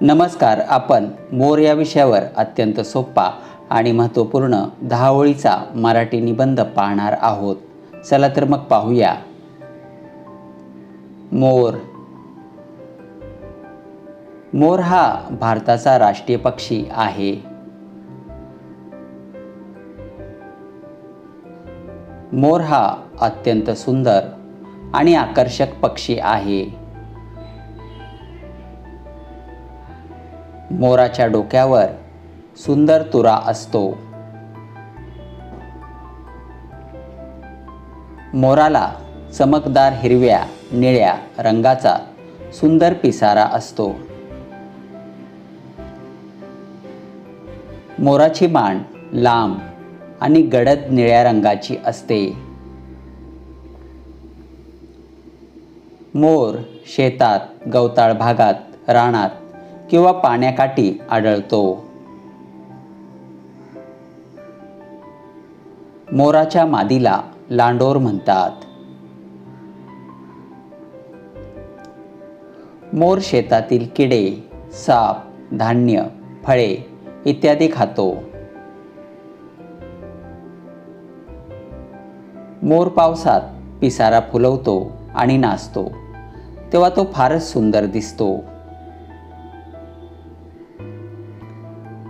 नमस्कार आपण मोर या विषयावर अत्यंत सोपा आणि महत्त्वपूर्ण दहा ओळीचा मराठी निबंध पाहणार आहोत. चला तर मग पाहूया. मोर. मोर हा भारताचा राष्ट्रीय पक्षी आहे. मोर हा अत्यंत सुंदर आणि आकर्षक पक्षी आहे. मोराच्या डोक्यावर सुंदर तुरा असतो. मोराला चमकदार हिरव्या निळ्या रंगाचा सुंदर पिसारा असतो. मोराची मान लांब आणि गडद निळ्या रंगाची असते. मोर शेतात गवताळ भागात रानात किंवा पाण्याकाठी आढळतो. मोराच्या मादीला लांडोर म्हणतात. मोर शेतातील किडे साप धान्य फळे इत्यादी खातो. मोर पावसात पिसारा फुलवतो आणि नाचतो. तेव्हा तो फारच सुंदर दिसतो.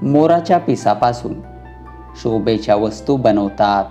मोराच्या पिसापासून. शोभेच्या वस्तू बनवतात.